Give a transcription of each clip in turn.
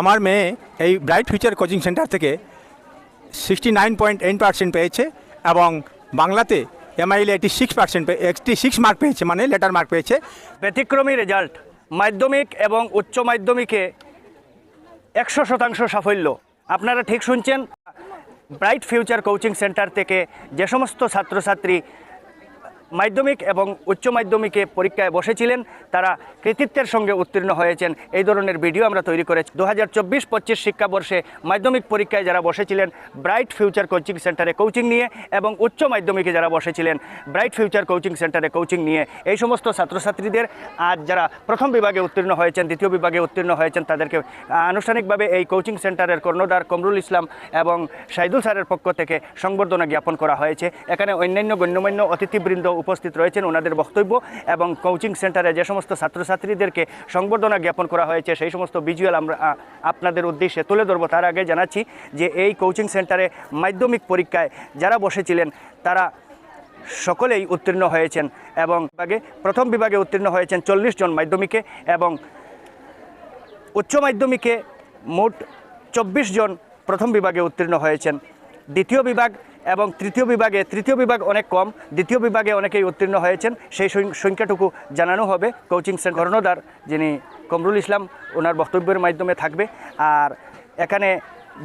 আমার মেয়ে এই ব্রাইট ফিউচার কোচিং সেন্টার থেকে sixty nine point eight percent পেয়েছে এবং বাংলাতে MIL eighty six percent eighty six mark পেয়েছে মানে লেটার মার্ক পেয়েছে। ব্যতিক্রমী রেজাল্ট মাধ্যমিক এবং উচ্চ মাধ্যমিকে একশো শতাংশ সাফল্য। আপনারা ঠিক শুনছেন ব্রাইট ফিউচার কোচিং সেন্টার থেকে যে সমস্ত ছাত্রছাত্রী মাধ্যমিক এবং উচ্চ মাধ্যমিকে পরীক্ষায় বসেছিলেন। তারা কৃতিত্বের সঙ্গে উত্তীর্ণ হয়েছেন। এই ধরনের ভিডিও আমরা তৈরি করেছি। দু হাজার চব্বিশ পঁচিশ শিক্ষাবর্ষে মাধ্যমিক পরীক্ষায় যারা বসেছিলেন, ব্রাইট ফিউচার কোচিং সেন্টারে কোচিং নিয়ে এবং উচ্চ মাধ্যমিকে যারা বসেছিলেন, ব্রাইট ফিউচার কোচিং সেন্টারে কোচিং নিয়ে এই সমস্ত ছাত্রছাত্রীদের আজ যারা প্রথম বিভাগে উত্তীর্ণ হয়েছেন, দ্বিতীয় বিভাগে উত্তীর্ণ হয়েছেন, তাদেরকে আনুষ্ঠানিকভাবে এই কোচিং সেন্টারের কর্ণধার কমরুল ইসলাম এবং সাইদুল স্যারের পক্ষ থেকে সংবর্ধনা জ্ঞাপন করা হয়েছে। এখানে অন্যান্য গণ্যমান্য অতিথিবৃন্দ উপস্থিত রয়েছেন ওনাদের বক্তব্য এবং কোচিং সেন্টারে যে সমস্ত ছাত্রছাত্রীদেরকে সংবর্ধনা জ্ঞাপন করা হয়েছে, সেই সমস্ত ভিজুয়াল আমরা আপনাদের উদ্দেশ্যে তুলে ধরবো। তার আগে জানাচ্ছি যে এই কোচিং সেন্টারে মাধ্যমিক পরীক্ষায় যারা বসেছিলেন, তারা সকলেই উত্তীর্ণ হয়েছেন এবং বিভাগে, প্রথম বিভাগে উত্তীর্ণ হয়েছেন চল্লিশ জন মাধ্যমিকে এবং উচ্চ মাধ্যমিকে মোট চব্বিশ জন প্রথম বিভাগে উত্তীর্ণ হয়েছেন। দ্বিতীয় বিভাগ এবং তৃতীয় বিভাগে, তৃতীয় বিভাগ অনেক কম, দ্বিতীয় বিভাগে অনেকেই উত্তীর্ণ হয়েছেন। সেই সংখ্যাটুকু জানানো হবে কোচিং সেন্টার কর্ণধার যিনি কমরুল ইসলাম, ওনার বক্তব্যের মাধ্যমে থাকবে। আর এখানে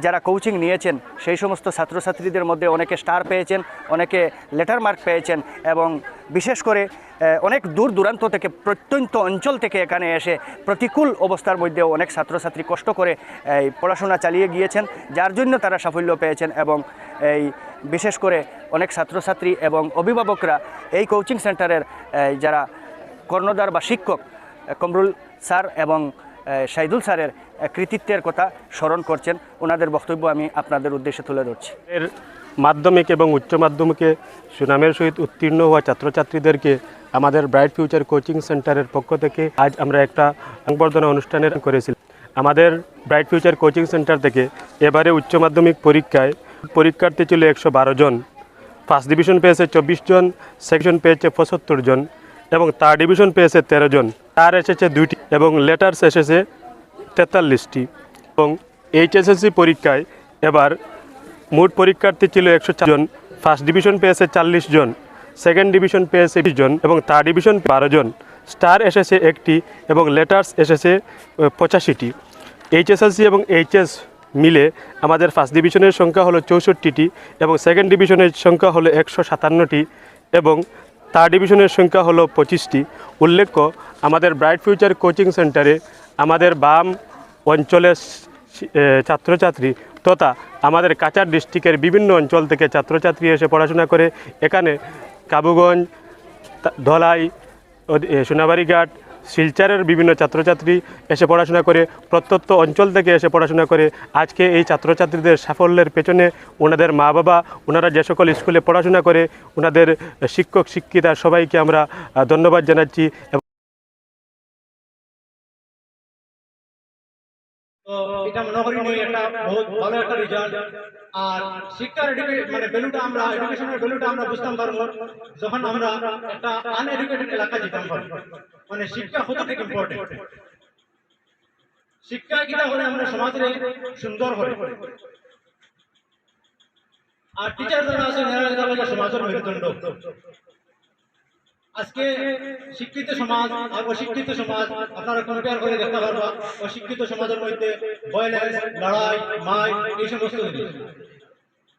যারা কোচিং নিয়েছেন, সেই সমস্ত ছাত্রছাত্রীদের মধ্যে অনেকে স্টার পেয়েছেন, অনেকে লেটার মার্ক পেয়েছেন এবং বিশেষ করে অনেক দূর দূরান্ত থেকে, প্রত্যন্ত অঞ্চল থেকে এখানে এসে প্রতিকূল অবস্থার মধ্যেও অনেক ছাত্রছাত্রী কষ্ট করে এই পড়াশোনা চালিয়ে গিয়েছেন, যার জন্য তারা সাফল্য পেয়েছেন এবং এই বিশেষ করে অনেক ছাত্রছাত্রী এবং অভিভাবকরা এই কোচিং সেন্টারের যারা কর্ণধার বা শিক্ষক কমরুল স্যার এবং শাহিদুল স্যারের কৃতিত্বের কথা স্মরণ করছেন। ওনাদের বক্তব্য আমি আপনাদের উদ্দেশ্যে তুলে ধরছি। এর মাধ্যমিক এবং উচ্চ মাধ্যমিকে সুনামের সহিত উত্তীর্ণ হওয়া ছাত্রছাত্রীদেরকে আমাদের ব্রাইট ফিউচার কোচিং সেন্টারের পক্ষ থেকে আজ আমরা একটা সংবর্ধনা অনুষ্ঠানের করেছিলাম। আমাদের ব্রাইট ফিউচার কোচিং সেন্টার থেকে এবারে উচ্চ মাধ্যমিক পরীক্ষায় পরীক্ষার্থী ছিল একশো বারো জন। ফার্স্ট ডিভিশন পেয়েছে চব্বিশ জন সেকশন পেয়েছে পঁচাত্তর জন এবং তার ডিভিশন পেয়েছে তেরো জন। তার এসেছে দুইটি এবং লেটার্স এসেছে তেতাল্লিশটি। এবং এইচএসএসসি পরীক্ষায় এবার মোট পরীক্ষার্থী ছিল একশো জন ফার্স্ট ডিভিশন পেয়েছে চাল্লিশ জন সেকেন্ড ডিভিশন পেয়েছে বিশ জন এবং থার্ড ডিভিশন বারো জন। স্টার এসেছে একটি এবং লেটার্স এসেছে পঁচাশিটি। এইচএসএলসি এবং এইচএস মিলে আমাদের ফার্স্ট ডিভিশনের সংখ্যা হলো চৌষট্টিটি এবং সেকেন্ড ডিভিশনের সংখ্যা হলো একশো সাতান্নটি এবং থার্ড ডিভিশনের সংখ্যা হলো পঁচিশটি। উল্লেখ্য, আমাদের ব্রাইট ফিউচার কোচিং সেন্টারে আমাদের বাম অঞ্চলের ছাত্রছাত্রী তথা আমাদের কাচার ডিস্ট্রিক্টের বিভিন্ন অঞ্চল থেকে ছাত্রছাত্রী এসে পড়াশোনা করে। এখানে কাবুগঞ্জ ধলাই সোনাবাড়িঘাট শিলচারের বিভিন্ন ছাত্রছাত্রী এসে পড়াশোনা করে, প্রত্যন্ত অঞ্চল থেকে এসে পড়াশোনা করে। আজকে এই ছাত্রছাত্রীদের সাফল্যের পেছনে ওনাদের মা বাবা ওনারা যে সকল স্কুলে পড়াশোনা করে, ওনাদের শিক্ষক শিক্ষিতা সবাইকে আমরা ধন্যবাদ জানাচ্ছি। এবং এটা মনে করি একটা বহুত ভালো একটা রেজাল্ট আর শিক্ষার মানে ভ্যালুটা আমরা এডুকেশনের ভ্যালুটা আমরা বুঝতাম পারব যখন আমরা একটা আনএডুকেটেড এলাকা যেতাম পারব মানে শিক্ষা কতটুকু ইম্পর্টেন্ট শিক্ষা কিনা হলে আমরা সমাজের সুন্দর হয় আর টিচার যারা আছে সমাজের মেরুদণ্ড। আজকে শিক্ষিত সমাজ আর অশিক্ষিত সমাজ আপনারা কম্পেয়ার করে দেখতে পারবা, অশিক্ষিত সমাজের মধ্যে ভয়লেন্স লড়াই মাই এই সমস্ত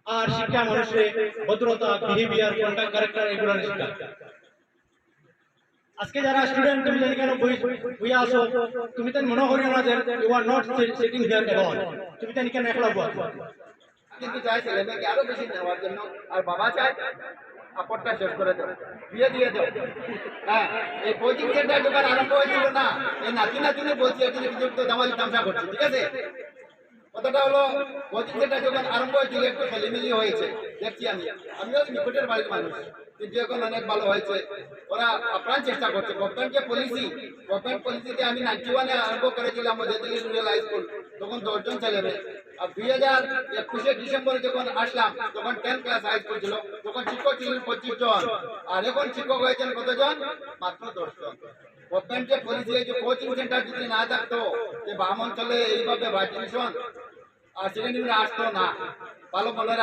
আর শিক্ষা মানুষের ভদ্রতা বিহেভিয়ার কন্ডাক্ট ক্যারেক্টার এগুলো শিক্ষা। আজকে যারা স্টুডেন্ট তুমি যদি কেন বই বইয়া আসো, তুমি তো মনে করিও না যে you are not sitting here alone তুমি তো কেন একলা বসো কিন্তু চাই ছেলে মেয়েকে আরও বেশি নেওয়ার জন্য আর বাবা চায়। আপদটা শেষ করে দেবে বিয়ে দিয়ে দেবে হ্যাঁ এই কোচিং সেন্টার দোকান আরম্ভ হয়েছিল না। এই নাতি নাতিনে বলছি, এখানে কিছু তো দামালি তামসা করছি। ঠিক আছে? কথাটা হলো সেন্টার যখন আরম্ভ হয়েছিল, একটু খেলিমেলি হয়েছে, দেখছি আমি। আমিও নিকটের বাড়ির মানুষ, কিন্তু এখন অনেক ভালো হয়েছে। ওরা আপ্রাণ চেষ্টা করছে। গভর্নমেন্ট যে পলিসি গভর্নমেন্ট পলিসিতে আমি নাইনটি ওয়ানে আরম্ভ করেছিলাম আমাদের দিল্লি রুরাল হাই স্কুল তখন দশজন ছেলে মেয়ে। আর দুই হাজার একুশে ডিসেম্বরে যখন আসলাম, তখন টেন ক্লাস হাই স্কুল ছিল, তখন শিক্ষক ছিলেন পঁচিশ জন। আর এখন শিক্ষক হয়েছেন কতজন? মাত্র দশ জন প্রথম যে পলিসি যে কোচিং সেন্টার যদি না থাকতো, যে বাম অঞ্চলে এইভাবে ভাইব্রেশন আর সেকেন্ড আসতো না। ভালো মনে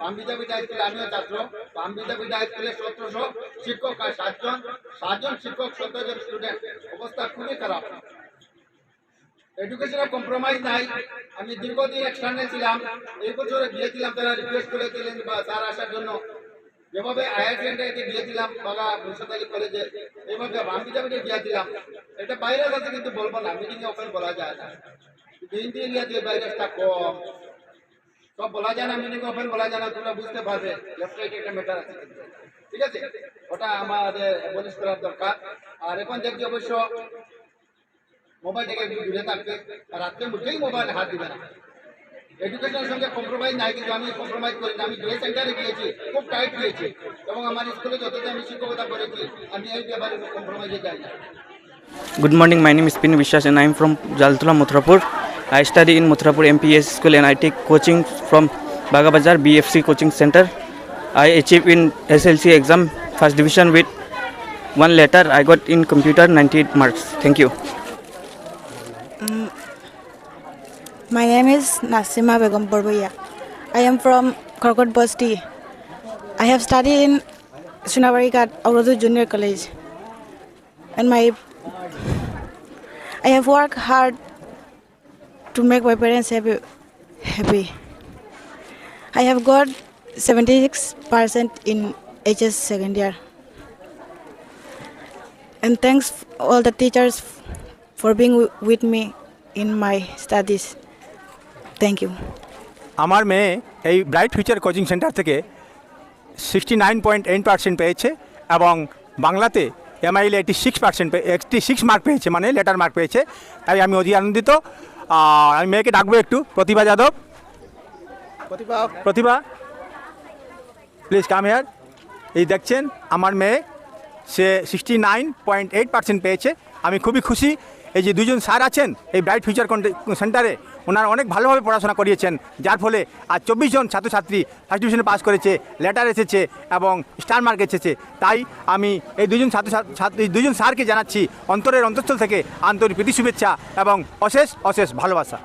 পাম্বিজা বিদ্যা স্কুলে আমিও ছাত্র। পাম্বিজা বিদ্যা স্কুলে সতেরোশো শিক্ষক আর সাতজন। সাতজন শিক্ষক স্টুডেন্ট অবস্থা খুবই খারাপ। এডুকেশনে কম্প্রোমাইজ নাই। আমি দীর্ঘদিন এক্সটার্নে ছিলাম। এই বছরে গিয়েছিলাম তারা রিকোয়েস্ট করেছিলেন বা স্যার আসার জন্য। যেভাবে সেন্টারকে গিয়েছিলাম, বাবা মুর্শিদ কলেজে এইভাবে রামবিজাবিকে গিয়েছিলাম। এটা ভাইরাস আছে কিন্তু বলব না। মিটিংয়ে ওপেন বলা যায় না। তিন দিন এরিয়াতে ভাইরাসটা কম। সব বলা যায় না মিটিং ওপেন বলা যায় না তোমরা বুঝতে পারবে। একটা ম্যাটার আছে ঠিক আছে? ওটা আমাদের বলিশ করার দরকার। আর এখন দেখছি অবশ্য মোবাইল থেকে একটু দূরে থাকবে। আর রাত্রে উঠেই মোবাইল হাত দিবে না। এডুকেশনের সঙ্গে কম্প্রোমাইজ নাই কিন্তু আমি কম্প্রোমাইজ করি না। আমি ডে সেন্টারে গিয়েছি খুব টাইট গিয়েছি। এবং আমার স্কুলে যতদিন আমি শিক্ষকতা করেছি আমি এই ব্যাপারে কম্প্রোমাইজে যাই না। Good morning, my name is Pin Vishwas and I am. I study in Mutrapur MPS school and I take coaching from Bagabazar BFC coaching center. I achieved in SLC exam first division with one letter. I got in computer 98 marks. Thank you. Mm. My name is Nasima Begum Borbaya. I am from Korkot Bosti. I have studied in Sunawarikat Aurodu Junior College. And my I have worked hard to make my parents happy. happy. I have got 76% in HS second year. And thanks all the teachers for being with me in my studies. Thank you. আমার মেয়ে এই bright future coaching centre থেকে sixty nine point eight percent পেয়েছে এবং বাংলাতে MIL eighty six percent eighty six mark পেয়েছে মানে letter mark পেয়েছে তাই আমি অতি আনন্দিত আমি মেয়েকে ডাকবো একটু। Pratibha Yadav. Pratibha. Pratibha. Please come here এই দেখছেন আমার মেয়ে সে sixty nine point eight percent পেয়েছে। আমি খুবই খুশি। এই যে দুজন স্যার আছেন এই ব্রাইট ফিউচার সেন্টারে ওনারা অনেক ভালোভাবে পড়াশোনা করিয়েছেন, যার ফলে আর চব্বিশ জন ছাত্রছাত্রী ফার্স্ট ডিভিশনে পাস করেছে লেটার এসেছে এবং স্টার মার্ক এসেছে। তাই আমি এই দুজন ছাত্র ছাত্রী দুজন স্যারকে জানাচ্ছি অন্তরের অন্তঃস্থল থেকে আন্তরিক প্রীতি শুভেচ্ছা এবং অশেষ অশেষ ভালোবাসা।